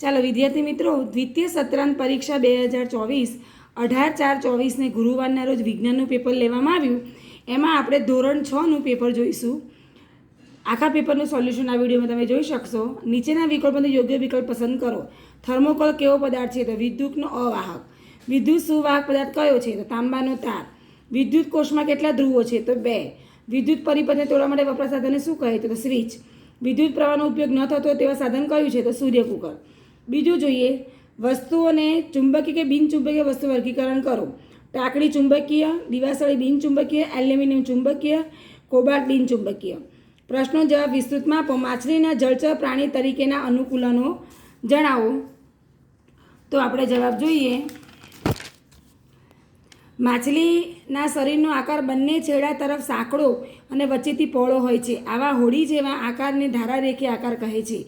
ચાલો, વિદ્યાર્થી મિત્રો, દ્વિતીય સત્રાંત પરીક્ષા બે હજાર ચોવીસ, અઢાર ચાર ચોવીસને ગુરુવારના રોજ વિજ્ઞાનનું પેપર લેવામાં આવ્યું. એમાં આપણે ધોરણ છનું પેપર જોઈશું. આખા પેપરનું સોલ્યુશન આ વિડીયોમાં તમે જોઈ શકશો. નીચેના વિકલ્પોનો યોગ્ય વિકલ્પ પસંદ કરો. થર્મોકોલ કેવો પદાર્થ છે? તો વિદ્યુતનો અવાહક. વિદ્યુત સુવાહક પદાર્થ કયો છે? તો તાંબાનો તાર. વિદ્યુત કોષમાં કેટલા ધ્રુવો છે? તો બે. વિદ્યુત પરિપથને તોડવા માટે વપરાશ સાધનને શું કહે? તો સ્વિચ. વિદ્યુત પ્રવાહનો ઉપયોગ ન થતો તેવા સાધન કયું છે? તો સૂર્ય કુકર બીજું જોઈએ. વસ્તુઓને ચુંબકીય કે બિનચુંબકીય વસ્તુ વર્ગીકરણ કરો. ટાંકડી ચુંબકીય, દિવાસળી બિનચુંબકીય, એલ્યુમિનિયમ ચુંબકીય, કોબાલ્ટ બિનચુંબકીય. પ્રશ્નો જવાબ વિસ્તૃતમાં આપો. માછલીના જળચર પ્રાણી તરીકેના અનુકૂલનો જણાવો. તો આપણે જવાબ જોઈએ. માછલીના શરીરનો આકાર બંને છેડા તરફ સાંકડો અને વચ્ચેથી પહોળો હોય છે. આવા હોડી જેવા આકારને ધારારેખી આકાર કહે છે.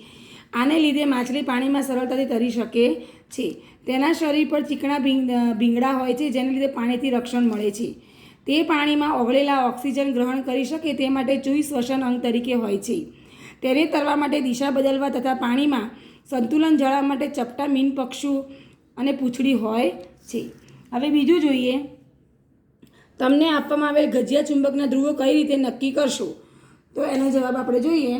આને લીધે માછલી પાણીમાં સરળતાથી તરી શકે છે. તેના શરીર પર ચીકણા ભીંગ ભીંગડા હોય છે, જેને લીધે પાણીથી રક્ષણ મળે છે. તે પાણીમાં ઓગળેલા ઓક્સિજન ગ્રહણ કરી શકે તે માટે ચુઈ શ્વસન અંગ તરીકે હોય છે. તેને તરવા માટે દિશા બદલવા તથા પાણીમાં સંતુલન જાળવવા માટે ચપટા મીન પક્ષુ અને પૂંછડી હોય છે. હવે બીજું જોઈએ. તમને આપવામાં આવેલ ગજિયા ચુંબકના ધ્રુવો કઈ રીતે નક્કી કરશો? તો એનો જવાબ આપણે જોઈએ.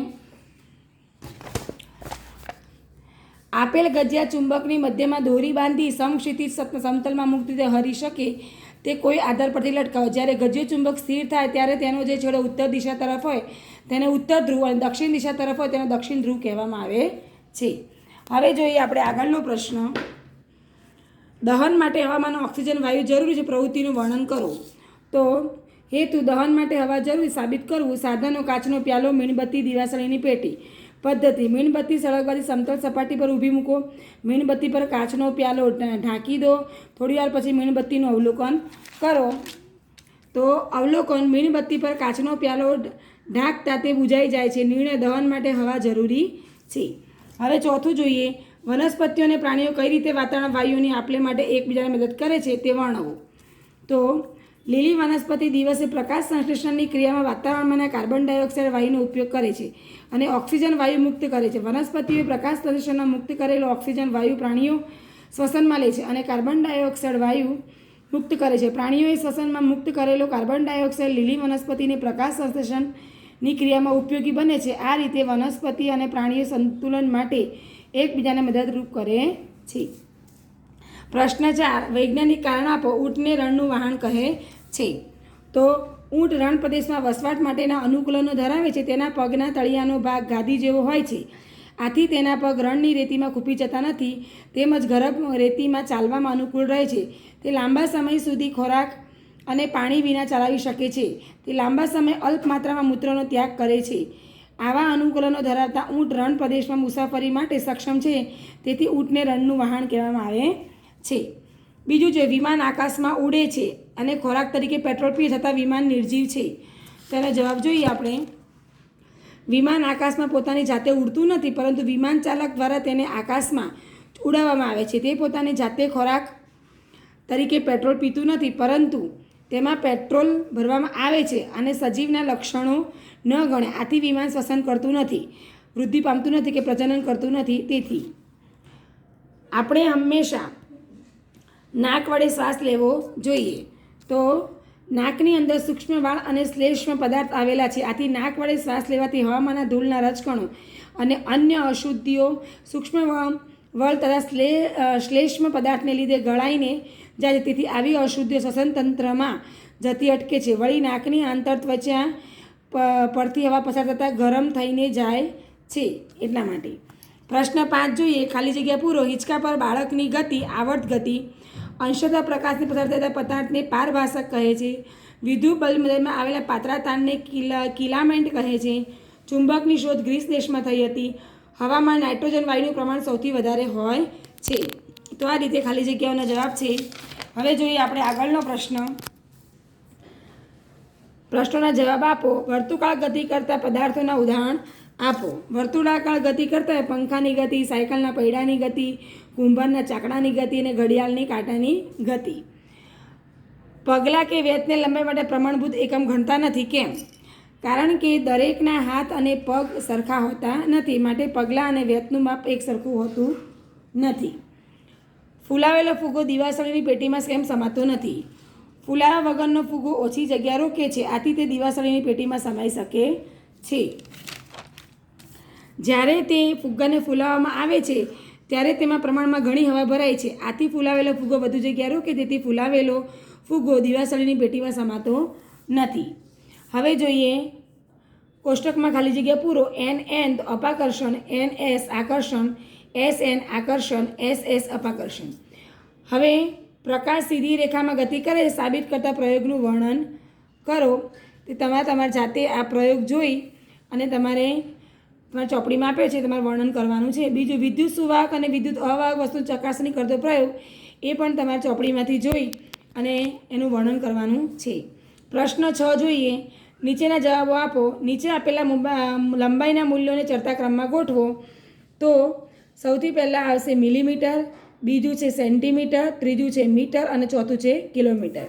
આપેલ ગજિયા ચુંબકની મધ્યમાં દોરી બાંધી સમક્ષિતિજ સમ- સમતલમાં મુક્ત રીતે હરી શકે તે કોઈ આધાર પરથી લટકાવો. જ્યારે ગજિયો ચુંબક સ્થિર થાય ત્યારે તેનો જે છેડો ઉત્તર દિશા તરફ હોય, તેને ઉત્તર ધ્રુવ અને દક્ષિણ દિશા તરફ હોય તેને દક્ષિણ ધ્રુવ કહેવામાં આવે છે. હવે જોઈએ આપણે આગળનો પ્રશ્ન. દહન માટે હવામાં ઓક્સિજન વાયુ જરૂરી છે, પ્રવૃત્તિનું વર્ણન કરો. તો હેતુ દહન માટે હવા જરૂરી સાબિત કરવું, સાધનો, કાચનો પ્યાલો, મીણબત્તી, દિવાસળીની પેટી. પદ્ધતિ. મીણબત્તી સળગવાથી સમતલ સપાટી પર ઊભી મૂકો. મીણબત્તી પર કાચનો પ્યાલો ઢાંકી દો. થોડી વાર પછી મીણબત્તીનું અવલોકન કરો. તો અવલોકન મીણબત્તી પર કાચનો પ્યાલો ઢાંકતા તે બુજાઈ જાય છે. નિર્ણય દહન માટે હવા જરૂરી છે. હવે ચોથું જોઈએ. વનસ્પતિઓ અને પ્રાણીઓ કઈ રીતે વાતાવરણ વાયુઓની આપલે માટે એકબીજાને મદદ કરે છે તે વર્ણવો. તો લીલી વનસ્પતિ દિવસે પ્રકાશ સંશ્લેષણની ક્રિયામાં વાતાવરણમાંના કાર્બન ડાયોક્સાઇડ વાયુનો ઉપયોગ કરે છે અને ઓક્સિજન વાયુ મુક્ત કરે છે. વનસ્પતિઓએ પ્રકાશ સંશ્લેષણમાં મુક્ત કરેલો ઓક્સિજન વાયુ પ્રાણીઓ શ્વસનમાં લે છે અને કાર્બન ડાયોક્સાઇડ વાયુ મુક્ત કરે છે. પ્રાણીઓએ શ્વસનમાં મુક્ત કરેલો કાર્બન ડાયોક્સાઇડ લીલી વનસ્પતિને પ્રકાશ સંશ્લેષણની ક્રિયામાં ઉપયોગી બને છે. આ રીતે વનસ્પતિ અને પ્રાણીઓ સંતુલન માટે એકબીજાને મદદરૂપ કરે છે. પ્રશ્ન ચાર, વૈજ્ઞાનિક કારણ આપો, ઊંટને રણનું વાહન કહે છે. તો ઊંટ રણ પ્રદેશમાં વસવાટ માટેના અનુકૂલનો ધરાવે છે. તેના પગના તળિયાનો ભાગ ગાદી જેવો હોય છે. આથી તેના પગ રણની રેતીમાં ખૂપી જતા નથી. તેમજ ગરમ રેતીમાં ચાલવામાં અનુકૂળ રહે છે. તે લાંબા સમય સુધી ખોરાક અને પાણી વિના ચલાવી શકે છે. તે લાંબા સમય અલ્પ માત્રામાં મૂત્રનો ત્યાગ કરે છે. આવા અનુકૂલનો ધરાવતા ઊંટ રણ પ્રદેશમાં મુસાફરી માટે સક્ષમ છે. તેથી ઊંટને રણનું વાહન કહેવામાં આવે છે. બીજું છે વિમાન આકાશમાં ઉડે છે અને ખોરાક તરીકે પેટ્રોલ પીએ છતાં વિમાન નિર્જીવ છે. તેનો જવાબ જોઈએ આપણે. વિમાન આકાશમાં પોતાની જાતે ઉડતું નથી, પરંતુ વિમાન ચાલક દ્વારા તેને આકાશમાં ઉડાવવામાં આવે છે. તે પોતાની જાતે ખોરાક તરીકે પેટ્રોલ પીતું નથી, પરંતુ તેમાં પેટ્રોલ ભરવામાં આવે છે અને સજીવના લક્ષણો ન ગણે. આથી વિમાન શ્વસન કરતું નથી, વૃદ્ધિ પામતું નથી કે પ્રજનન કરતું નથી. તેથી, આપણે હંમેશા નાક વડે શ્વાસ લેવો જોઈએ. તો નાકની અંદર સૂક્ષ્મ વાળ અને શ્લેષ્મ પદાર્થ આવેલા છે. આથી નાક વડે શ્વાસ લેવાથી હવામાંના ધૂળના રજકણો અને અન્ય અશુદ્ધિઓ, સૂક્ષ્મ વળ તથા શ્લે શ્લેષ્મ પદાર્થને લીધે ગળાઈને જાય. તેથી આવી અશુદ્ધિઓ શ્વસન તંત્રમાં જતી અટકે છે. વળી નાકની આંતર ત્વચા પરથી હવા પસાર થતાં ગરમ થઈને જાય છે. એટલા માટે. પ્રશ્ન પાંચ જોઈએ. ખાલી જગ્યા પૂરો. હિંચકા પર બાળકની ગતિ, આવર્ત ગતિ અંશતઃ પ્રકાશની પસાર થતા પદાર્થને પારભાષક કહે છે. વિદ્યુત બલ્બમાં આવેલા પાતળા તાણને કિલા, કિલામેન્ટ કહે છે. ચુંબકની શોધ ગ્રીસ દેશમાં થઈ હતી. હવામાં નાઇટ્રોજન વાયુનું પ્રમાણ સૌથી વધારે હોય છે. તો આ રીતે ખાલી જગ્યાઓનો જવાબ છે. હવે જોઈએ આપણે આગળનો પ્રશ્ન. પ્રશ્નોના જવાબ આપો. વર્તુકાળ ગતિ કરતા પદાર્થોના ઉદાહરણ આપો. વર્તુળાકાર ગતિ કરતા પંખાની ગતિ, સાયકલના પૈડાની ગતિ, કુંભારના ચાકડાની ગતિ અને ઘડિયાળની કાંટાની ગતિ. પગલાં કે વેતને લંબાઈ માટે પ્રમાણભૂત એકમ ગણતા નથી. કેમ? કારણ કે દરેકના હાથ અને પગ સરખા હોતા નથી. માટે પગલાં અને વેતનું માપ એક સરખું હોતું નથી. ફૂલાવેલો ફૂગો દિવાસળીની પેટીમાં કેમ સમાતો નથી. ફૂલાવા વગરનો ફૂગો ઓછી જગ્યા રોકે છે. આથી તે દિવાસળીની પેટીમાં સમાઈ શકે છે. જ્યારે તે ફુગ્ગાને ફૂલાવવામાં આવે છે, ત્યારે તેમાં પ્રમાણમાં ઘણી હવા ભરાય છે. આથી ફૂલાવેલો ફુગ્ગો વધુ જગ્યા રોકે, તેથી ફૂલાવેલો ફુગ્ગો દિવાસળીની પેટીમાં સમાતો નથી. હવે જોઈએ કોષ્ટકમાં ખાલી જગ્યા પૂરો. એન એન અપાકર્ષણ એન એસ આકર્ષણ એસ એન આકર્ષણ એસ એસ અપાકર્ષણ. હવે પ્રકાશ સીધી રેખામાં ગતિ કરે સાબિત કરતા પ્રયોગનું વર્ણન કરો. તે તમારે તમારી જાતે આ પ્રયોગ જોઈ અને તમારે તમારે ચોપડીમાં આપ્યો છે, તમારે વર્ણન કરવાનું છે. બીજું વિદ્યુત સુવાહક અને વિદ્યુત અવાહક વસ્તુ ચકાસણી કરતો પ્રયોગ એ પણ તમારે ચોપડીમાંથી જોઈ અને એનું વર્ણન કરવાનું છે. પ્રશ્ન છ જોઈએ. નીચેના જવાબો આપો. નીચે આપેલા લંબાઈના મૂલ્યોને ચડતા ક્રમમાં ગોઠવો. તો સૌથી પહેલાં આવશે મિલીમીટર, બીજું છે સેન્ટીમીટર, ત્રીજું છે મીટર અને ચોથું છે કિલોમીટર.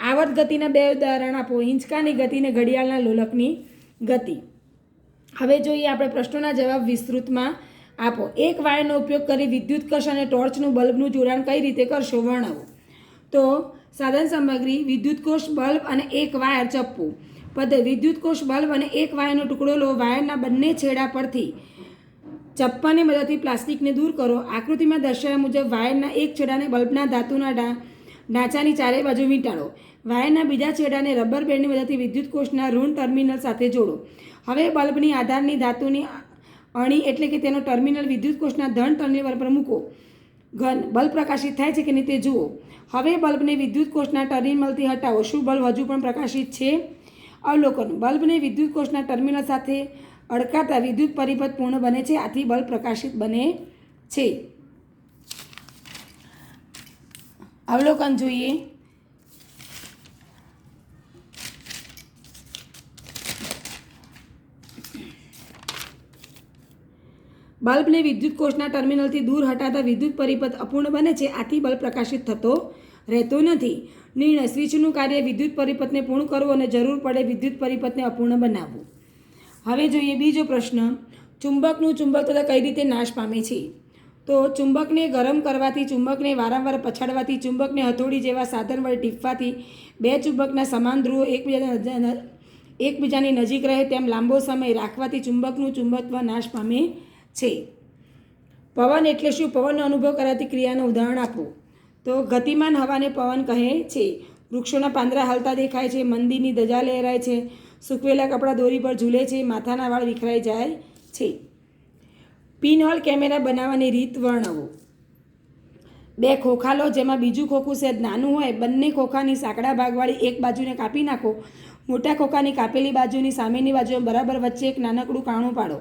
આવર્ત ગતિના બે ઉદાહરણ આપો. હિંચકાની ગતિ ને ઘડિયાળના લોલકની ગતિ. હવે જોઈએ આપણે પ્રશ્નોના જવાબ વિસ્તૃતમાં આપો. એક વાયરનો ઉપયોગ કરી વિદ્યુત કશ અને ટોર્ચનું બલ્બનું જોડાણ કઈ રીતે કરશો વર્ણવો. તો સાધન સામગ્રી, વિદ્યુત કોષ, બલ્બ અને એક વાયર ચપ્પુ. પદ્ધતિ, વિદ્યુત કોષ, બલ્બ અને એક વાયરનો ટુકડો લો. વાયરના બંને છેડા પરથી ચપ્પાની મદદથી પ્લાસ્ટિકને દૂર કરો. આકૃતિમાં દર્શાવ્યા મુજબ વાયરના એક છેડાને બલ્બના ધાતુના ઢા ઢાંચાની ચારે બાજુ વીંટાળો. વાયરના બીજા છેડાને રબર બેન્ડની મદદથી વિદ્યુત કોષના ઋણ ટર્મિનલ સાથે જોડો. હવે બલ્બની આધારની ધાતુની અણી એટલે કે તેનો ટર્મિનલ વિદ્યુત કોષના ધન ટર્મિનલ પર મૂકો. ઘન, બલ્બ પ્રકાશિત થાય છે કે નહીં તે જુઓ. હવે બલ્બને વિદ્યુત કોષના ટર્મિનલથી હટાવો. શું બલ્બ હજુ પણ પ્રકાશિત છે? અવલોકન, બલ્બને વિદ્યુત કોષના ટર્મિનલ સાથે અડકાતા વિદ્યુત પરિપથ પૂર્ણ બને છે? આથી બલ્બ પ્રકાશિત બને છે. અવલોકન જોઈએ. બલ્બને વિદ્યુત કોષના ટર્મિનલથી દૂર હટાતા વિદ્યુત પરિપથ અપૂર્ણ બને છે. આથી બલ્બ પ્રકાશિત થતો રહેતો નથી. નિર્ણય સ્વિચનું કાર્ય વિદ્યુત પરિપથને પૂર્ણ કરવું અને જરૂર પડે વિદ્યુત પરિપથને અપૂર્ણ બનાવવું. હવે જોઈએ બીજો પ્રશ્ન. ચુંબકનું ચુંબક તથા કઈ રીતે નાશ પામે છે? તો ચુંબકને ગરમ કરવાથી, ચુંબકને વારંવાર પછાડવાથી, ચુંબકને હથોડી જેવા સાધન વડે ટીપવાથી બે ચુંબકના સમાન ધ્રુવો એકબીજાના એકબીજાની નજીક રહે તેમ લાંબો સમય રાખવાથી ચુંબકનું ચુંબકત્વ નાશ પામે છે. પવન એટલે શું? પવનનો અનુભવ કરાતી ક્રિયાનું ઉદાહરણ આપો. તો ગતિમાન હવાને પવન કહે છે. વૃક્ષોના પાંદડા હાલતા દેખાય છે, મંદિરની ધજા લહેરાય છે, સૂકવેલા કપડાં દોરી પર ઝૂલે છે, માથાના વાળ વિખરાઈ જાય છે. પિનહોલ કેમેરા બનાવવાની રીત વર્ણવો. બે ખોખા લો જેમાં બીજું ખોખું સહેજ નાનું હોય, બંને ખોખાની સાંકડા ભાગવાળી એક બાજુને કાપી નાખો. મોટા ખોખાની કાપેલી બાજુની સામેની બાજુ બરાબર વચ્ચે એક નાનકડું કાણું પાડો.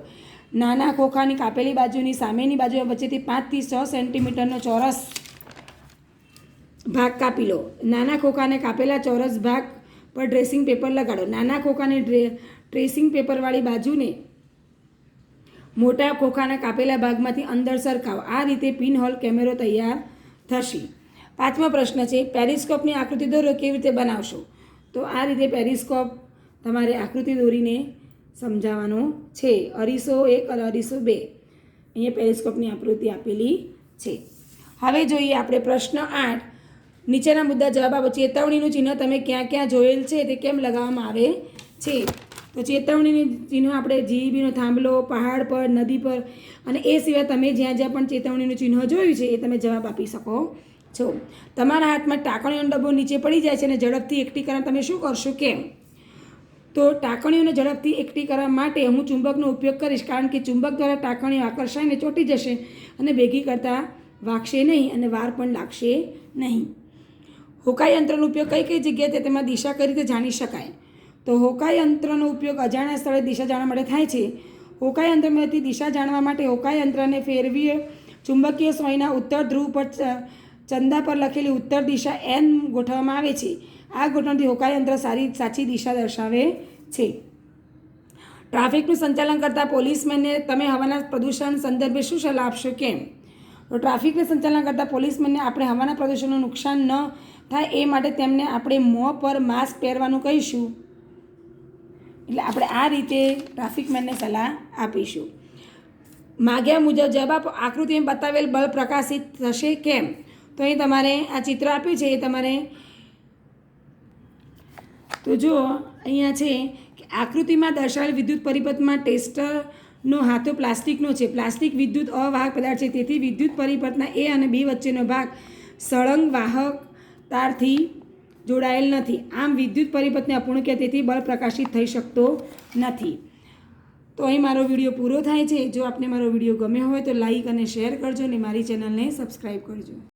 નાના ખોખાની કાપેલી બાજુની સામેની બાજુ વચ્ચેથી પાંચથી છ સેન્ટીમીટરનો ચોરસ ભાગ કાપી લો. નાના ખોખાને કાપેલા ચોરસ ભાગ પર ડ્રેસિંગ પેપર લગાડો. નાના ખોખાની ડ્રે, ડ્રેસિંગ પેપરવાળી બાજુને મોટા ખોખાના કાપેલા ભાગમાંથી અંદર સરકાવ આ રીતે પિનહોલ કેમેરો તૈયાર થશે. પાંચમો પ્રશ્ન છે, પેરિસ્કોપની આકૃતિ દોરો, કેવી રીતે બનાવશો? તો આ રીતે પેરિસ્કોપ તમારે આકૃતિ દોરીને સમજાવવાનો છે. અરીસો એક અને અરીસો બે. અહીંયા પેરિસ્કોપની આકૃતિ આપેલી છે. હવે જોઈએ આપણે પ્રશ્ન આઠ. નીચેના મુદ્દા જવાબ આપો. ચેતવણીનું ચિહ્ન તમે ક્યાં ક્યાં જોયેલ છે? તે કેમ લગાવવામાં આવે છે? તો ચેતવણીની ચિહ્ન આપણે જીબીનો થાંભલો, પહાડ પર, નદી પર અને એ સિવાય તમે જ્યાં જ્યાં પણ ચેતવણીનું ચિહ્ન જોયું છે એ તમે જવાબ આપી શકો છો. તમારા હાથમાં ટાંકણીનો ડબ્બો નીચે પડી જાય છે અને ઝડપથી એકઠી કરવા તમે શું કરશો કેમ? તો ટાંકણીઓને ઝડપથી એકઠી કરવા માટે હું ચુંબકનો ઉપયોગ કરીશ કારણ કે ચુંબક દ્વારા ટાંકણીઓ આકર્ષાઈને ચોંટી જશે અને ભેગી કરતાં વાગશે નહીં અને વાર પણ લાગશે નહીં. હોકાયંત્રનો ઉપયોગ કઈ કઈ જગ્યાએ તેમાં દિશા કઈ રીતે જાણી શકાય? તો હોકાઈ યંત્રનો ઉપયોગ અજાણ્યા સ્થળે દિશા જાણવા માટે થાય છે. હોકાઈ યંત્રમાંથી દિશા જાણવા માટે હોકાઈ યંત્રને ફેરવીએ. ચુંબકીય સોયના ઉત્તર ધ્રુવ પર ચંદા પર લખેલી ઉત્તર દિશા એન ગોઠવવામાં આવે છે. આ ગોઠવણથી હોકાઈ યંત્ર સારી, સાચી દિશા દર્શાવે છે. ટ્રાફિકનું સંચાલન કરતા પોલીસમેનને તમે હવાના પ્રદૂષણ સંદર્ભે શું સલાહ આપશો કેમ? તો ટ્રાફિકને સંચાલન કરતા પોલીસમેનને આપણે હવાના પ્રદૂષણનું નુકસાન ન થાય એ માટે તેમને આપણે મોં પર માસ્ક પહેરવાનું કહીશું. એટલે આપણે આ રીતે ટ્રાફિક મેનને સલાહ આપીશું. માગ્યા મુજબ જવાબ આપો. આકૃતિમાં બતાવેલ બલ્બ પ્રકાશિત થશે કેમ? તો અહીં તમારે આ ચિત્ર આપ્યું છે, એ તમારે તો જો અહીંયા છે કે આકૃતિમાં દર્શાવેલ વિદ્યુત પરિપથમાં ટેસ્ટરનો હાથો પ્લાસ્ટિકનો છે. પ્લાસ્ટિક વિદ્યુત અવાહક પદાર્થ છે. તેથી વિદ્યુત પરિપથના એ અને બી વચ્ચેનો ભાગ સળંગ વાહક તારથી જોડાયેલ નથી. આમ વિદ્યુત પરિપથને અપૂર્ણ કે તેથી બળ પ્રકાશિત થઈ શકતો નથી. તો અહીં મારો વીડિયો પૂરો થાય છે. જો આપને મારો વીડિયો ગમ્યો હોય તો લાઈક અને શેર કરજો અને મારી ચેનલને સબસ્ક્રાઈબ કરજો.